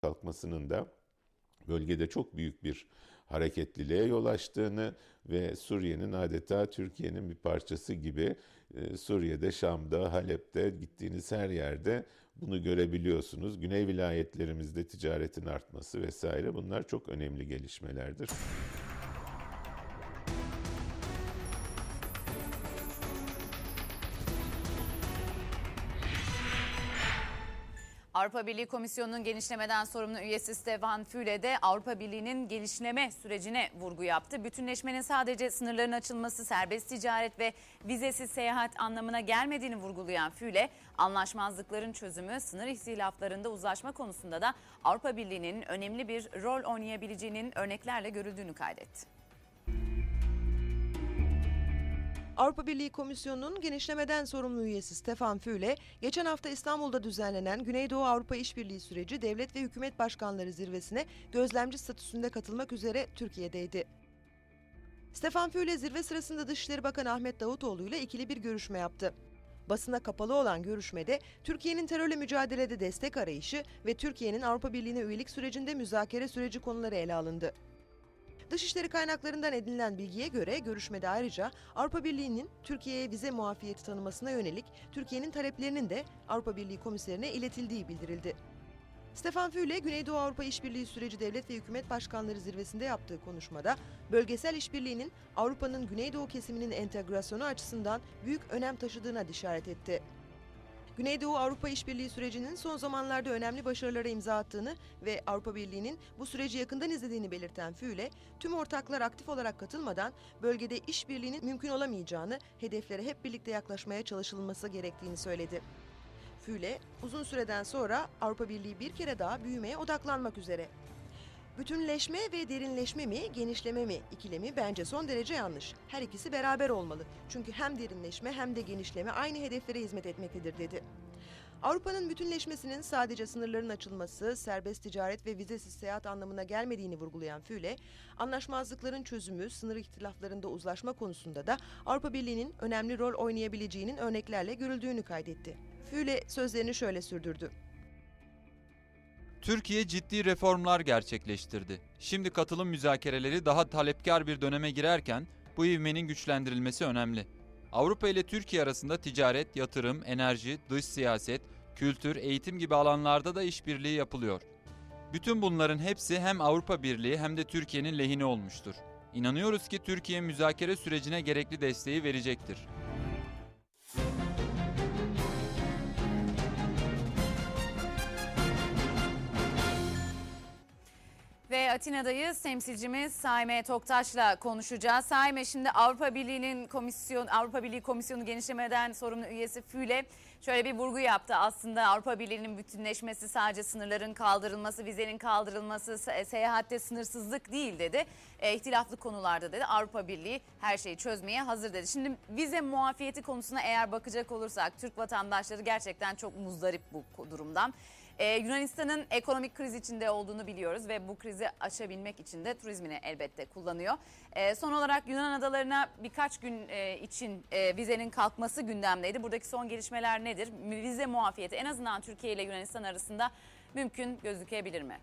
kalkmasının da bölgede çok büyük bir hareketliliğe yol açtığını ve Suriye'nin adeta Türkiye'nin bir parçası gibi e, Suriye'de, Şam'da, Halep'te gittiğiniz her yerde bunu görebiliyorsunuz. Güney vilayetlerimizde ticaretin artması vesaire bunlar çok önemli gelişmelerdir. Avrupa Birliği Komisyonu'nun genişlemeden sorumlu üyesi Stefan Füle de Avrupa Birliği'nin gelişleme sürecine vurgu yaptı. Bütünleşmenin sadece sınırların açılması, serbest ticaret ve vizesiz seyahat anlamına gelmediğini vurgulayan Füle, anlaşmazlıkların çözümü, sınır ihtilaflarında uzlaşma konusunda da Avrupa Birliği'nin önemli bir rol oynayabileceğinin örneklerle görüldüğünü kaydetti. Avrupa Birliği Komisyonu'nun genişlemeden sorumlu üyesi Stefan Füle, geçen hafta İstanbul'da düzenlenen Güneydoğu Avrupa İşbirliği Süreci Devlet ve Hükümet Başkanları Zirvesi'ne gözlemci statüsünde katılmak üzere Türkiye'deydi. Stefan Füle zirve sırasında Dışişleri Bakanı Ahmet Davutoğlu ile ikili bir görüşme yaptı. Basına kapalı olan görüşmede Türkiye'nin terörle mücadelede destek arayışı ve Türkiye'nin Avrupa Birliği'ne üyelik sürecinde müzakere süreci konuları ele alındı. Dışişleri kaynaklarından edinilen bilgiye göre görüşmede ayrıca Avrupa Birliği'nin Türkiye'ye vize muafiyeti tanımasına yönelik Türkiye'nin taleplerinin de Avrupa Birliği komiserine iletildiği bildirildi. Stefan Füle, Güneydoğu Avrupa İşbirliği Süreci Devlet ve Hükümet Başkanları zirvesinde yaptığı konuşmada, bölgesel işbirliğinin Avrupa'nın Güneydoğu kesiminin entegrasyonu açısından büyük önem taşıdığına işaret etti. Güneydoğu Avrupa İşbirliği sürecinin son zamanlarda önemli başarılara imza attığını ve Avrupa Birliği'nin bu süreci yakından izlediğini belirten Füle, tüm ortaklar aktif olarak katılmadan bölgede işbirliğinin mümkün olamayacağını, hedeflere hep birlikte yaklaşmaya çalışılması gerektiğini söyledi. Füle, uzun süreden sonra Avrupa Birliği bir kere daha büyümeye odaklanmak üzere. Bütünleşme ve derinleşme mi, genişleme mi ikilemi bence son derece yanlış. Her ikisi beraber olmalı. Çünkü hem derinleşme hem de genişleme aynı hedeflere hizmet etmektedir dedi. Avrupa'nın bütünleşmesinin sadece sınırların açılması, serbest ticaret ve vizesiz seyahat anlamına gelmediğini vurgulayan Füle, anlaşmazlıkların çözümü, sınır ihtilaflarında uzlaşma konusunda da Avrupa Birliği'nin önemli rol oynayabileceğinin örneklerle görüldüğünü kaydetti. Füle sözlerini şöyle sürdürdü. Türkiye ciddi reformlar gerçekleştirdi. Şimdi katılım müzakereleri daha talepkar bir döneme girerken bu ivmenin güçlendirilmesi önemli. Avrupa ile Türkiye arasında ticaret, yatırım, enerji, dış siyaset, kültür, eğitim gibi alanlarda da işbirliği yapılıyor. Bütün bunların hepsi hem Avrupa Birliği hem de Türkiye'nin lehine olmuştur. İnanıyoruz ki Türkiye müzakere sürecine gerekli desteği verecektir. Atina'dayız. Temsilcimiz Saime Toktaş'la konuşacağız. Saime şimdi Avrupa Birliği'nin komisyon Avrupa Birliği Komisyonu genişlemeden sorumlu üyesi Füle şöyle bir vurgu yaptı. Aslında Avrupa Birliği'nin bütünleşmesi sadece sınırların kaldırılması, vizenin kaldırılması, seyahatte sınırsızlık değil dedi. E, ihtilaflı konularda dedi. Avrupa Birliği her şeyi çözmeye hazır dedi. Şimdi vize muafiyeti konusuna eğer bakacak olursak Türk vatandaşları gerçekten çok muzdarip bu durumdan. Ee, Yunanistan'ın ekonomik kriz içinde olduğunu biliyoruz ve bu krizi aşabilmek için de turizmini elbette kullanıyor. Ee, son olarak Yunan adalarına birkaç gün e, için e, vizenin kalkması gündemdeydi. Buradaki son gelişmeler nedir? Vize muafiyeti en azından Türkiye ile Yunanistan arasında mümkün gözükebilir mi?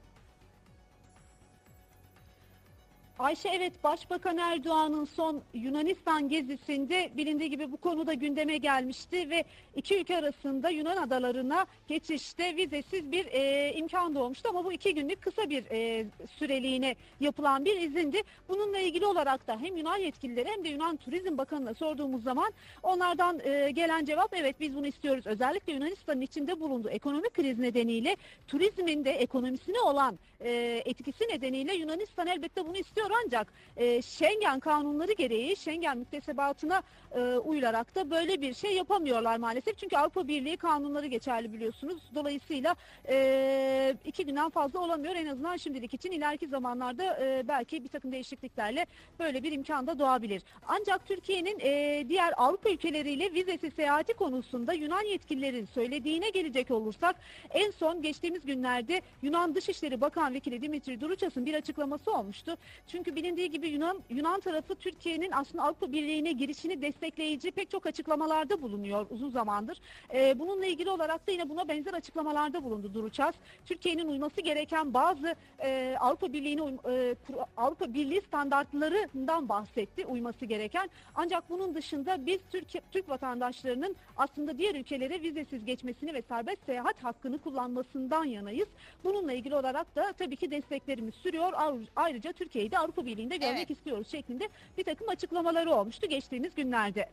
Ayşe evet Başbakan Erdoğan'ın son Yunanistan gezisinde bilindiği gibi bu konuda gündeme gelmişti ve iki ülke arasında Yunan adalarına geçişte vizesiz bir e, imkan doğmuştu ama bu iki günlük kısa bir e, süreliğine yapılan bir izindi. Bununla ilgili olarak da hem Yunan yetkilileri hem de Yunan Turizm Bakanı'na sorduğumuz zaman onlardan e, gelen cevap evet biz bunu istiyoruz. Özellikle Yunanistan'ın içinde bulunduğu ekonomik kriz nedeniyle turizmin de ekonomisine olan e, etkisi nedeniyle Yunanistan elbette bunu istiyor ancak e, Schengen kanunları gereği Schengen müktesebatına e, uyularak da böyle bir şey yapamıyorlar maalesef. Çünkü Avrupa Birliği kanunları geçerli biliyorsunuz. Dolayısıyla e, iki günden fazla olamıyor en azından şimdilik için. ileriki zamanlarda e, belki bir takım değişikliklerle böyle bir imkan da doğabilir. Ancak Türkiye'nin e, diğer Avrupa ülkeleriyle vizesi seyahati konusunda Yunan yetkililerin söylediğine gelecek olursak en son geçtiğimiz günlerde Yunan Dışişleri Bakan Vekili Dimitri Duruças'ın bir açıklaması olmuştu. Çünkü bilindiği gibi Yunan Yunan tarafı Türkiye'nin aslında Avrupa Birliği'ne girişini destekleyici pek çok açıklamalarda bulunuyor uzun zamandır. E, bununla ilgili olarak da yine buna benzer açıklamalarda bulundu Duruçaz. Türkiye'nin uyması gereken bazı e, Avrupa Birliği'ne e, Avrupa Birliği standartlarından bahsetti uyması gereken. Ancak bunun dışında biz Türkiye, Türk vatandaşlarının aslında diğer ülkelere vizesiz geçmesini ve serbest seyahat hakkını kullanmasından yanayız. Bununla ilgili olarak da tabii ki desteklerimiz sürüyor. Ayrı- Ayrıca Türkiye'yi de Avrupa Birliği'nde görmek Evet. istiyoruz şeklinde bir takım açıklamaları olmuştu geçtiğimiz günlerde.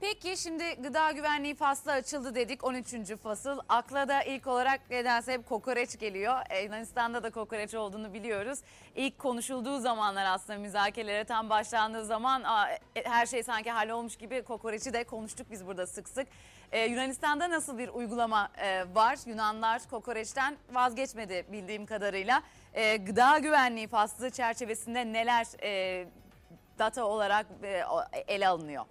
Peki şimdi gıda güvenliği faslı açıldı dedik 13. fasıl. Akla da ilk olarak nedense hep kokoreç geliyor. E, Yunanistan'da da kokoreç olduğunu biliyoruz. İlk konuşulduğu zamanlar aslında müzakerelere tam başlandığı zaman e, her şey sanki hallolmuş gibi kokoreçi de konuştuk biz burada sık sık. E, Yunanistan'da nasıl bir uygulama e, var? Yunanlar kokoreçten vazgeçmedi bildiğim kadarıyla. E, gıda güvenliği faslı çerçevesinde neler e, data olarak e, ele alınıyor?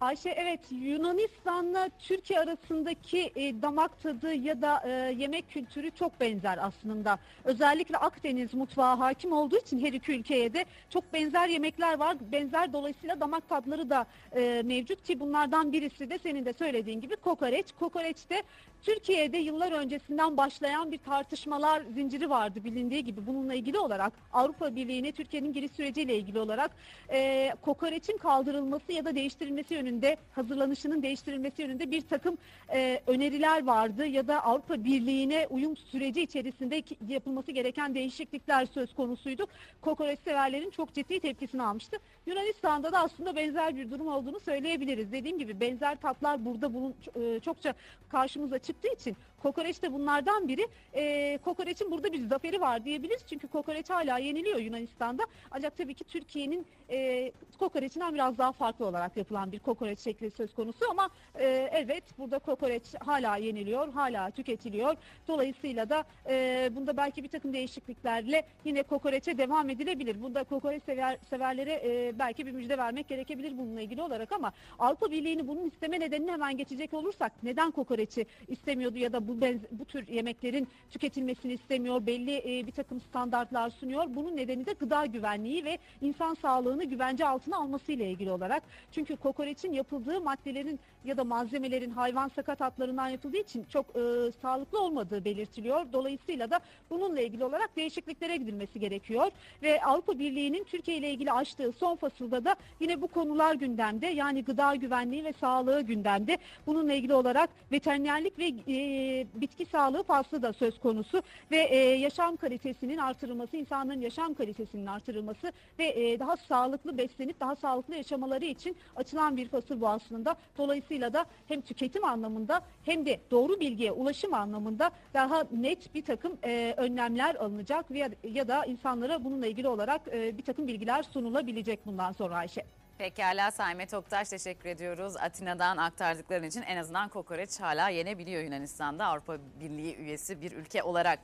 Ayşe evet Yunanistan'la Türkiye arasındaki e, damak tadı ya da e, yemek kültürü çok benzer aslında. Özellikle Akdeniz mutfağı hakim olduğu için her iki ülkeye de çok benzer yemekler var. Benzer dolayısıyla damak tadları da e, mevcut ki bunlardan birisi de senin de söylediğin gibi kokoreç. Kokoreç de Türkiye'de yıllar öncesinden başlayan bir tartışmalar zinciri vardı bilindiği gibi. Bununla ilgili olarak Avrupa Birliği'ne Türkiye'nin giriş süreciyle ilgili olarak e, kokoreçin kaldırılması ya da değiştirilmesi yönünde hazırlanışının değiştirilmesi yönünde bir takım e, öneriler vardı ya da Avrupa Birliği'ne uyum süreci içerisinde yapılması gereken değişiklikler söz konusuydu. Kokoreç severlerin çok ciddi tepkisini almıştı. Yunanistan'da da aslında benzer bir durum olduğunu söyleyebiliriz. Dediğim gibi benzer tatlar burada bulun, e, çokça karşımıza çıktığı için kokoreç de bunlardan biri. E, kokoreçin burada bir zaferi var diyebiliriz. Çünkü kokoreç hala yeniliyor Yunanistan'da. Ancak tabii ki Türkiye'nin e, kokoreçinden biraz daha farklı olarak yapılan bir kokoreç şekli söz konusu ama e, evet burada kokoreç hala yeniliyor, hala tüketiliyor. Dolayısıyla da e, bunda belki bir takım değişikliklerle yine kokoreçe devam edilebilir. Bunda kokoreç sever, severlere e, belki bir müjde vermek gerekebilir bununla ilgili olarak ama Avrupa Birliği'ni bunun isteme nedenini hemen geçecek olursak neden kokoreçi istemiyordu ya da bu benz- bu tür yemeklerin tüketilmesini istemiyor, belli e, bir takım standartlar sunuyor. Bunun nedeni de gıda güvenliği ve insan sağlığını güvence altına alması ile ilgili olarak. Çünkü kokoreçin yapıldığı maddelerin ya da malzemelerin hayvan sakat hatlarından yapıldığı için çok e, sağlıklı olmadığı belirtiliyor. Dolayısıyla da bununla ilgili olarak değişikliklere gidilmesi gerekiyor. Ve Avrupa Birliği'nin Türkiye ile ilgili açtığı son fasılda da yine bu konular gündemde. Yani gıda güvenliği ve sağlığı gündemde. Bununla ilgili olarak veterinerlik ve e, bitki sağlığı faslı da söz konusu ve e, yaşam kalitesinin artırılması, insanların yaşam kalitesinin artırılması ve e, daha sağlıklı beslenip daha sağlıklı yaşamaları için açılan bir fasıl bu aslında. Dolayısıyla da hem tüketim anlamında hem de doğru bilgiye ulaşım anlamında daha net bir takım e, önlemler alınacak ya, ya da insanlara bununla ilgili olarak e, bir takım bilgiler sunulabilecek bundan sonra Ayşe. Pekala Saime Toktaş teşekkür ediyoruz. Atina'dan aktardıkların için en azından kokoreç hala yenebiliyor Yunanistan'da Avrupa Birliği üyesi bir ülke olarak.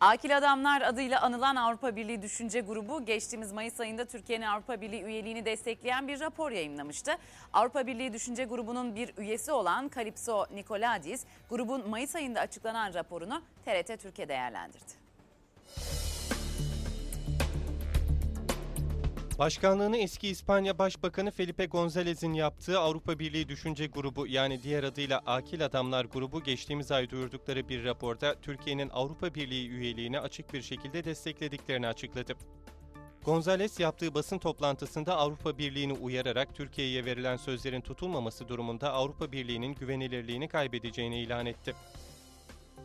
Akil Adamlar adıyla anılan Avrupa Birliği Düşünce Grubu geçtiğimiz Mayıs ayında Türkiye'nin Avrupa Birliği üyeliğini destekleyen bir rapor yayınlamıştı. Avrupa Birliği Düşünce Grubu'nun bir üyesi olan Kalipso Nikoladis, grubun Mayıs ayında açıklanan raporunu TRT Türkiye değerlendirdi. Başkanlığını eski İspanya Başbakanı Felipe González'in yaptığı Avrupa Birliği Düşünce Grubu yani diğer adıyla Akil Adamlar Grubu geçtiğimiz ay duyurdukları bir raporda Türkiye'nin Avrupa Birliği üyeliğini açık bir şekilde desteklediklerini açıkladı. González yaptığı basın toplantısında Avrupa Birliği'ni uyararak Türkiye'ye verilen sözlerin tutulmaması durumunda Avrupa Birliği'nin güvenilirliğini kaybedeceğini ilan etti.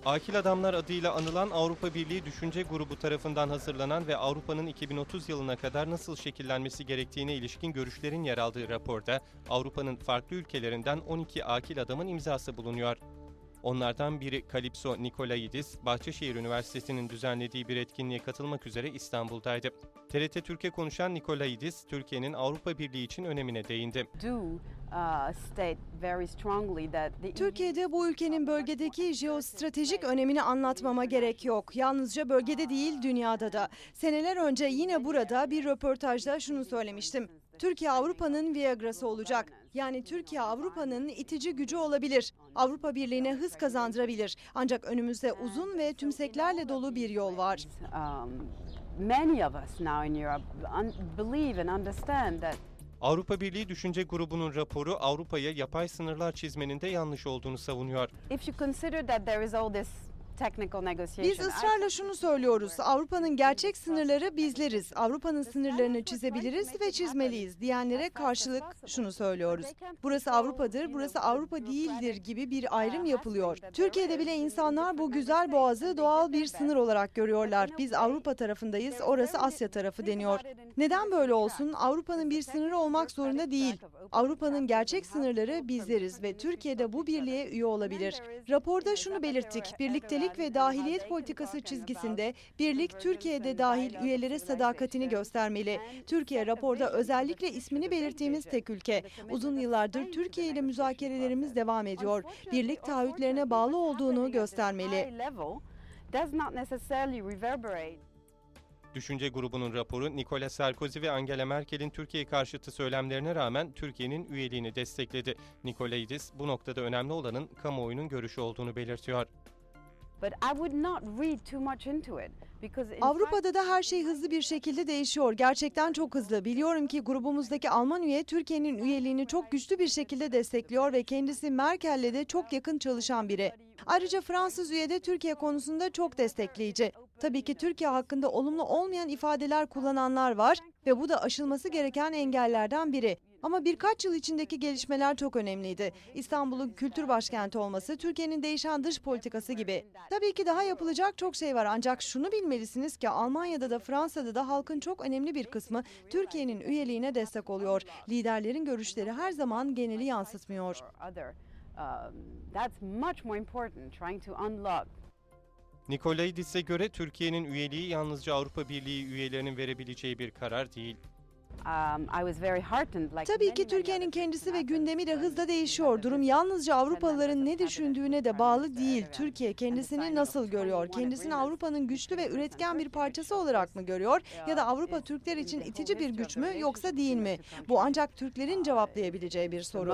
Akil Adamlar adıyla anılan Avrupa Birliği Düşünce Grubu tarafından hazırlanan ve Avrupa'nın 2030 yılına kadar nasıl şekillenmesi gerektiğine ilişkin görüşlerin yer aldığı raporda Avrupa'nın farklı ülkelerinden 12 akil adamın imzası bulunuyor. Onlardan biri Kalipso Nikolaidis, Bahçeşehir Üniversitesi'nin düzenlediği bir etkinliğe katılmak üzere İstanbul'daydı. TRT Türkiye konuşan Nikolaidis, Türkiye'nin Avrupa Birliği için önemine değindi. do uh, state very strongly that the Türkiye'de bu ülkenin bölgedeki jeostratejik önemini anlatmama gerek yok. Yalnızca bölgede değil dünyada da. Seneler önce yine burada bir röportajda şunu söylemiştim. Türkiye Avrupa'nın Viagra'sı olacak. Yani Türkiye Avrupa'nın itici gücü olabilir. Avrupa Birliği'ne hız kazandırabilir. Ancak önümüzde uzun ve tümseklerle dolu bir yol var. Um, many of us now in Europe believe and understand that Avrupa Birliği Düşünce Grubu'nun raporu Avrupa'ya yapay sınırlar çizmenin de yanlış olduğunu savunuyor. if you consider that there is all this Biz ısrarla şunu söylüyoruz. Avrupa'nın gerçek sınırları bizleriz. Avrupa'nın sınırlarını çizebiliriz ve çizmeliyiz diyenlere karşılık şunu söylüyoruz. Burası Avrupa'dır, burası Avrupa değildir gibi bir ayrım yapılıyor. Türkiye'de bile insanlar bu güzel boğazı doğal bir sınır olarak görüyorlar. Biz Avrupa tarafındayız, orası Asya tarafı deniyor. Neden böyle olsun? Avrupa'nın bir sınırı olmak zorunda değil. Avrupa'nın gerçek sınırları bizleriz ve Türkiye'de bu birliğe üye olabilir. Raporda şunu belirttik. Birliktelik ve dahiliyet politikası çizgisinde birlik Türkiye'de dahil üyelere sadakatini göstermeli. Türkiye raporda özellikle ismini belirttiğimiz tek ülke. Uzun yıllardır Türkiye ile müzakerelerimiz devam ediyor. Birlik taahhütlerine bağlı olduğunu göstermeli. Düşünce grubunun raporu Nicolas Sarkozy ve Angela Merkel'in Türkiye karşıtı söylemlerine rağmen Türkiye'nin üyeliğini destekledi. Nikolaidis bu noktada önemli olanın kamuoyunun görüşü olduğunu belirtiyor. Avrupa'da da her şey hızlı bir şekilde değişiyor. Gerçekten çok hızlı. Biliyorum ki grubumuzdaki Alman üye Türkiye'nin üyeliğini çok güçlü bir şekilde destekliyor ve kendisi Merkel'le de çok yakın çalışan biri. Ayrıca Fransız üye de Türkiye konusunda çok destekleyici. Tabii ki Türkiye hakkında olumlu olmayan ifadeler kullananlar var ve bu da aşılması gereken engellerden biri. Ama birkaç yıl içindeki gelişmeler çok önemliydi. İstanbul'un kültür başkenti olması, Türkiye'nin değişen dış politikası gibi. Tabii ki daha yapılacak çok şey var ancak şunu bilmelisiniz ki Almanya'da da Fransa'da da halkın çok önemli bir kısmı Türkiye'nin üyeliğine destek oluyor. Liderlerin görüşleri her zaman geneli yansıtmıyor. um, that's much more important trying to unlock Nikolaidis'e göre Türkiye'nin üyeliği yalnızca Avrupa Birliği üyelerinin verebileceği bir karar değil. um, Tabii ki Türkiye'nin kendisi ve gündemi de hızla değişiyor. Durum yalnızca Avrupalıların ne düşündüğüne de bağlı değil. Türkiye kendisini nasıl görüyor? Kendisini Avrupa'nın güçlü ve üretken bir parçası olaolarak mı görüyor? Ya da Avrupa Türkler için itici bir güç mü yoksa değil mi? Bu ancak Türklerin cevaplayabileceği bir soru.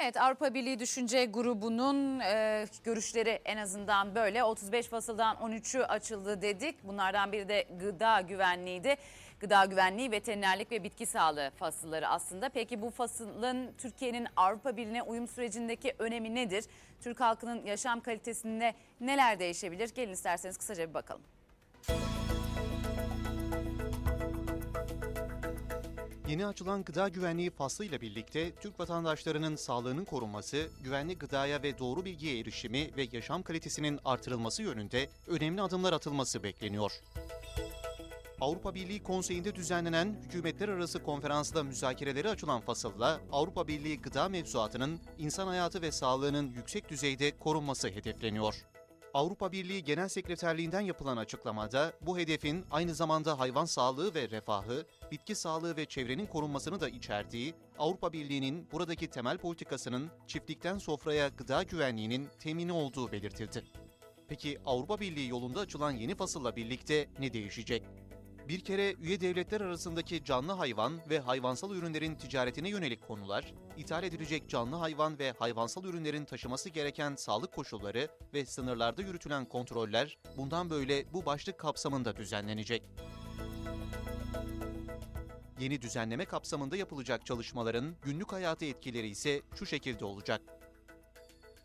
Evet Avrupa Birliği Düşünce Grubu'nun e, görüşleri en azından böyle. 35 fasıldan 13'ü açıldı dedik. Bunlardan biri de gıda güvenliğiydi. Gıda güvenliği, veterinerlik ve bitki sağlığı fasılları aslında. Peki bu fasılın Türkiye'nin Avrupa Birliği'ne uyum sürecindeki önemi nedir? Türk halkının yaşam kalitesinde neler değişebilir? Gelin isterseniz kısaca bir bakalım. Yeni açılan gıda güvenliği faslıyla birlikte Türk vatandaşlarının sağlığının korunması, güvenli gıdaya ve doğru bilgiye erişimi ve yaşam kalitesinin artırılması yönünde önemli adımlar atılması bekleniyor. Avrupa Birliği Konseyi'nde düzenlenen hükümetler arası konferansla müzakereleri açılan fasılla Avrupa Birliği gıda mevzuatının insan hayatı ve sağlığının yüksek düzeyde korunması hedefleniyor. Avrupa Birliği Genel Sekreterliğinden yapılan açıklamada bu hedefin aynı zamanda hayvan sağlığı ve refahı, bitki sağlığı ve çevrenin korunmasını da içerdiği, Avrupa Birliği'nin buradaki temel politikasının çiftlikten sofraya gıda güvenliğinin temini olduğu belirtildi. Peki Avrupa Birliği yolunda açılan yeni fasılla birlikte ne değişecek? Bir kere üye devletler arasındaki canlı hayvan ve hayvansal ürünlerin ticaretine yönelik konular, ithal edilecek canlı hayvan ve hayvansal ürünlerin taşıması gereken sağlık koşulları ve sınırlarda yürütülen kontroller bundan böyle bu başlık kapsamında düzenlenecek. Yeni düzenleme kapsamında yapılacak çalışmaların günlük hayatı etkileri ise şu şekilde olacak.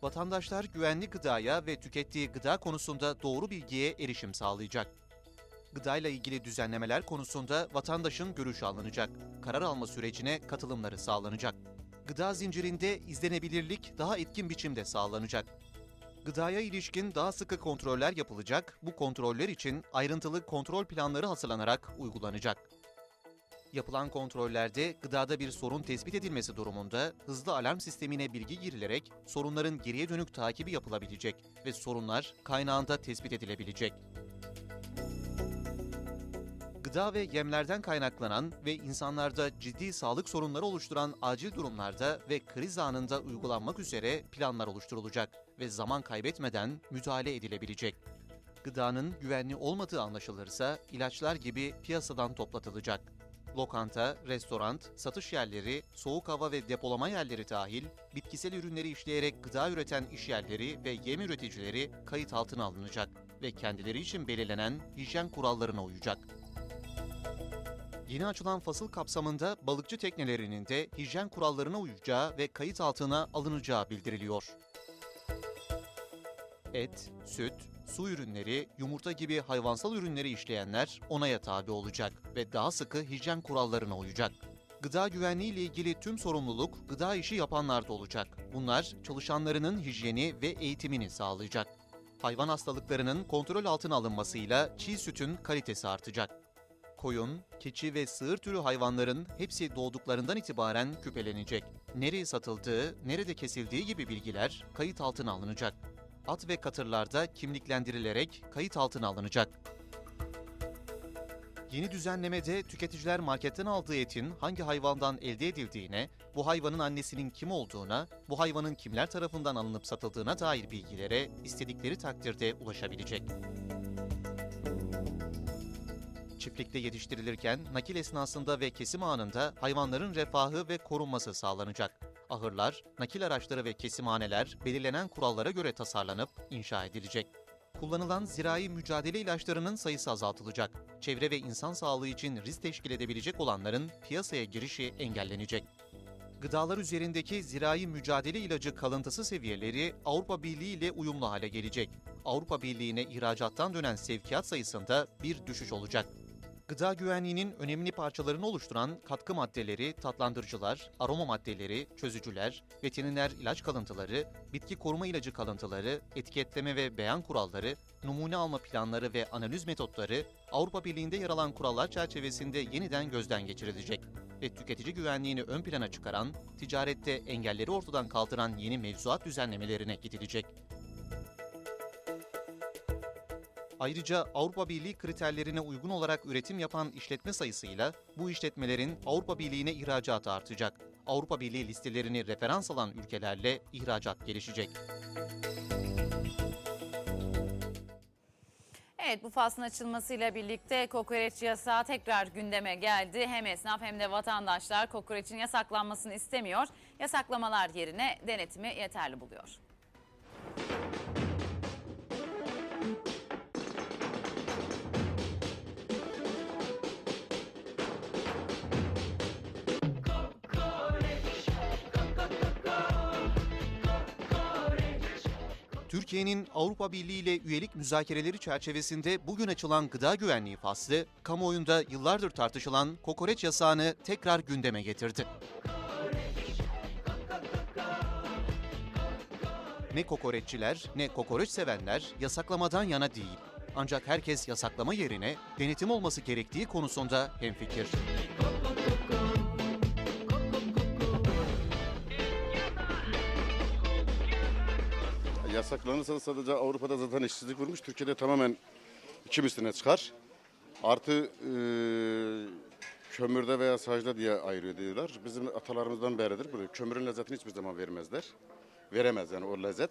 Vatandaşlar güvenli gıdaya ve tükettiği gıda konusunda doğru bilgiye erişim sağlayacak. Gıdayla ilgili düzenlemeler konusunda vatandaşın görüşü alınacak. Karar alma sürecine katılımları sağlanacak. Gıda zincirinde izlenebilirlik daha etkin biçimde sağlanacak. Gıdaya ilişkin daha sıkı kontroller yapılacak. Bu kontroller için ayrıntılı kontrol planları hazırlanarak uygulanacak. Yapılan kontrollerde gıdada bir sorun tespit edilmesi durumunda hızlı alarm sistemine bilgi girilerek sorunların geriye dönük takibi yapılabilecek ve sorunlar kaynağında tespit edilebilecek. Gıda ve yemlerden kaynaklanan ve insanlarda ciddi sağlık sorunları oluşturan acil durumlarda ve kriz anında uygulanmak üzere planlar oluşturulacak ve zaman kaybetmeden müdahale edilebilecek. Gıdanın güvenli olmadığı anlaşılırsa ilaçlar gibi piyasadan toplatılacak. Lokanta, restoran, satış yerleri, soğuk hava ve depolama yerleri dahil bitkisel ürünleri işleyerek gıda üreten işyerleri ve yem üreticileri kayıt altına alınacak ve kendileri için belirlenen hijyen kurallarına uyacak. Yeni açılan fasıl kapsamında balıkçı teknelerinin de hijyen kurallarına uyacağı ve kayıt altına alınacağı bildiriliyor. Et, süt, su ürünleri, yumurta gibi hayvansal ürünleri işleyenler onaya tabi olacak ve daha sıkı hijyen kurallarına uyacak. Gıda güvenliği ile ilgili tüm sorumluluk gıda işi yapanlarda olacak. Bunlar çalışanlarının hijyeni ve eğitimini sağlayacak. Hayvan hastalıklarının kontrol altına alınmasıyla çiğ sütün kalitesi artacak. Koyun, keçi ve sığır türü hayvanların hepsi doğduklarından itibaren küpelenecek. Nereye satıldığı, nerede kesildiği gibi bilgiler kayıt altına alınacak. At ve katırlarda kimliklendirilerek kayıt altına alınacak. Yeni düzenlemede tüketiciler marketten aldığı etin hangi hayvandan elde edildiğine, bu hayvanın annesinin kim olduğuna, bu hayvanın kimler tarafından alınıp satıldığına dair bilgilere istedikleri takdirde ulaşabilecek. Çiftlikte yetiştirilirken nakil esnasında ve kesim anında hayvanların refahı ve korunması sağlanacak. Ahırlar, nakil araçları ve kesimhaneler belirlenen kurallara göre tasarlanıp inşa edilecek. Kullanılan zirai mücadele ilaçlarının sayısı azaltılacak. Çevre ve insan sağlığı için risk teşkil edebilecek olanların piyasaya girişi engellenecek. Gıdalar üzerindeki zirai mücadele ilacı kalıntısı seviyeleri Avrupa Birliği ile uyumlu hale gelecek. Avrupa Birliği'ne ihracattan dönen sevkiyat sayısında bir düşüş olacak. Gıda güvenliğinin önemli parçalarını oluşturan katkı maddeleri, tatlandırıcılar, aroma maddeleri, çözücüler, veteriner ilaç kalıntıları, bitki koruma ilacı kalıntıları, etiketleme ve beyan kuralları, numune alma planları ve analiz metotları Avrupa Birliği'nde yer alan kurallar çerçevesinde yeniden gözden geçirilecek ve tüketici güvenliğini ön plana çıkaran, ticarette engelleri ortadan kaldıran yeni mevzuat düzenlemelerine gidilecek. Ayrıca Avrupa Birliği kriterlerine uygun olarak üretim yapan işletme sayısıyla bu işletmelerin Avrupa Birliği'ne ihracatı artacak. Avrupa Birliği listelerini referans alan ülkelerle ihracat gelişecek. Evet bu faslın açılmasıyla birlikte kokoreç yasağı tekrar gündeme geldi. Hem esnaf hem de vatandaşlar kokoreçin yasaklanmasını istemiyor. Yasaklamalar yerine denetimi yeterli buluyor. Türkiye'nin Avrupa Birliği ile üyelik müzakereleri çerçevesinde bugün açılan gıda güvenliği faslı, kamuoyunda yıllardır tartışılan kokoreç yasağını tekrar gündeme getirdi. Ne kokoreççiler ne kokoreç sevenler yasaklamadan yana değil. Ancak herkes yasaklama yerine denetim olması gerektiği konusunda hemfikir. Yasaklanırsa sadece Avrupa'da zaten işsizlik vurmuş. Türkiye'de tamamen iki misline çıkar. Artı e, kömürde veya sacda diye ayırıyor diyorlar. Bizim atalarımızdan beridir. Böyle kömürün lezzetini hiçbir zaman vermezler. Veremez yani o lezzet.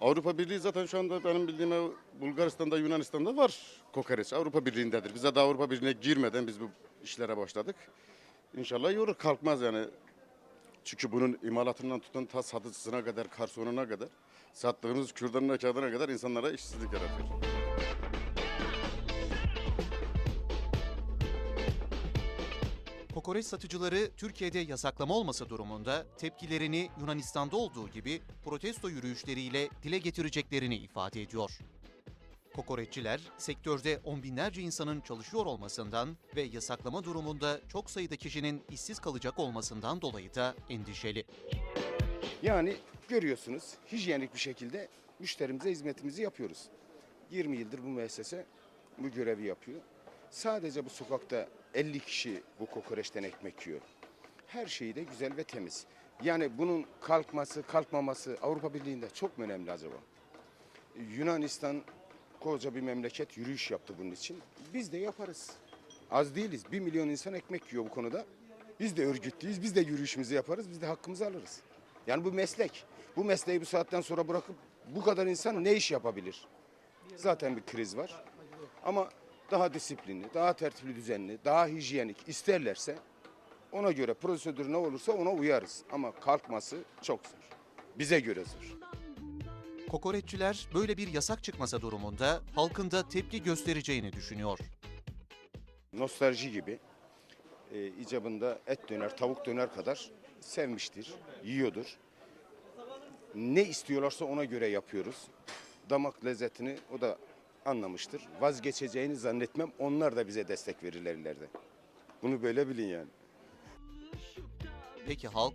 Avrupa Birliği zaten şu anda benim bildiğim Bulgaristan'da, Yunanistan'da var kokoreç. Avrupa Birliği'ndedir. Bize de Avrupa Birliği'ne girmeden biz bu işlere başladık. İnşallah yorur kalkmaz yani. Çünkü bunun imalatından tutun ta satıcısına kadar, garsonuna kadar, sattığımız kürdanına, kağıdına kadar insanlara işsizlik yaratıyor. Kokoreç satıcıları Türkiye'de yasaklama olması durumunda tepkilerini Yunanistan'da olduğu gibi protesto yürüyüşleriyle dile getireceklerini ifade ediyor. Kokoreççiler sektörde on binlerce insanın çalışıyor olmasından ve yasaklama durumunda çok sayıda kişinin işsiz kalacak olmasından dolayı da endişeli. Yani görüyorsunuz hijyenik bir şekilde müşterimize hizmetimizi yapıyoruz. 20 yıldır bu müessese bu görevi yapıyor. Sadece bu sokakta 50 kişi bu kokoreçten ekmek yiyor. Her şeyi de güzel ve temiz. Yani bunun kalkması, kalkmaması Avrupa Birliği'nde çok mu önemli acaba? Yunanistan koca bir memleket yürüyüş yaptı bunun için. Biz de yaparız. Az değiliz. Bir milyon insan ekmek yiyor bu konuda. Biz de örgütlüyüz. Biz de yürüyüşümüzü yaparız. Biz de hakkımızı alırız. Yani bu meslek. Bu mesleği bu saatten sonra bırakıp bu kadar insan ne iş yapabilir? Zaten bir kriz var. Ama daha disiplinli, daha tertipli düzenli, daha hijyenik isterlerse ona göre prosedür ne olursa ona uyarız. Ama kalkması çok zor. Bize göre zor. Kokoreççiler böyle bir yasak çıkmasa durumunda halkın da tepki göstereceğini düşünüyor. Nostalji gibi e, icabında et döner, tavuk döner kadar sevmiştir, yiyordur. Ne istiyorlarsa ona göre yapıyoruz. Damak lezzetini o da anlamıştır. Vazgeçeceğini zannetmem. Onlar da bize destek verirler ileride. Bunu böyle bilin yani. Peki halk